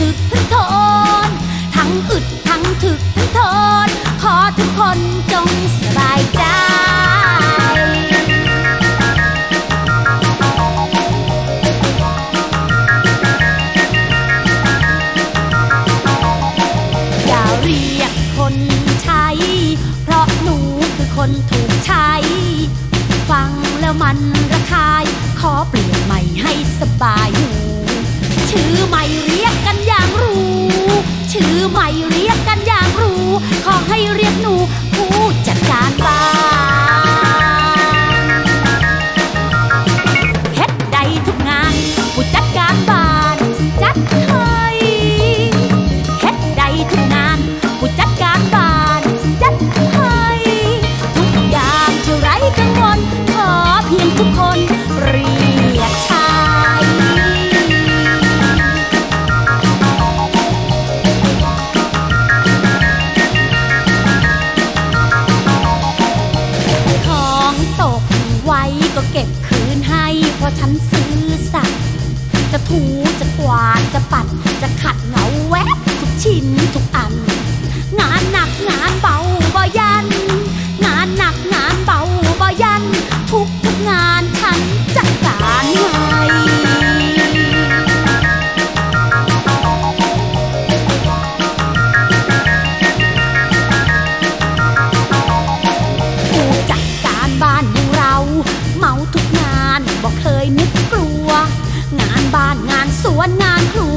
ถึกทั้งทน ทั้งอึดทั้งถึกทั้งทน ขอทุกคนจงสบายใจ อย่าเรียกคนใช้ เพราะหนูคือคนถูกใช้ ฟังแล้วมันระคาย ขอเปลี่ยนใหม่ให้สบายหู ชื่อใหม่เรียกกันอย่างรู้ ก็เก็บคืนให้ เพราะฉันซื้อสัตย์จะถูจะกวาดจะปัด จะขัดเหงาแวบทุกชิ้นทุกอัน งานหนักงานเบา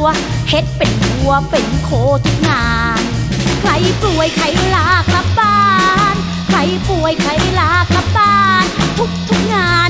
ว เฮ็ดเป็นวัวเป็นโคทุกงาน ใครป่วยใครลากลับบ้าน ใครป่วยใครลากลับบ้าน ทุกทุกงาน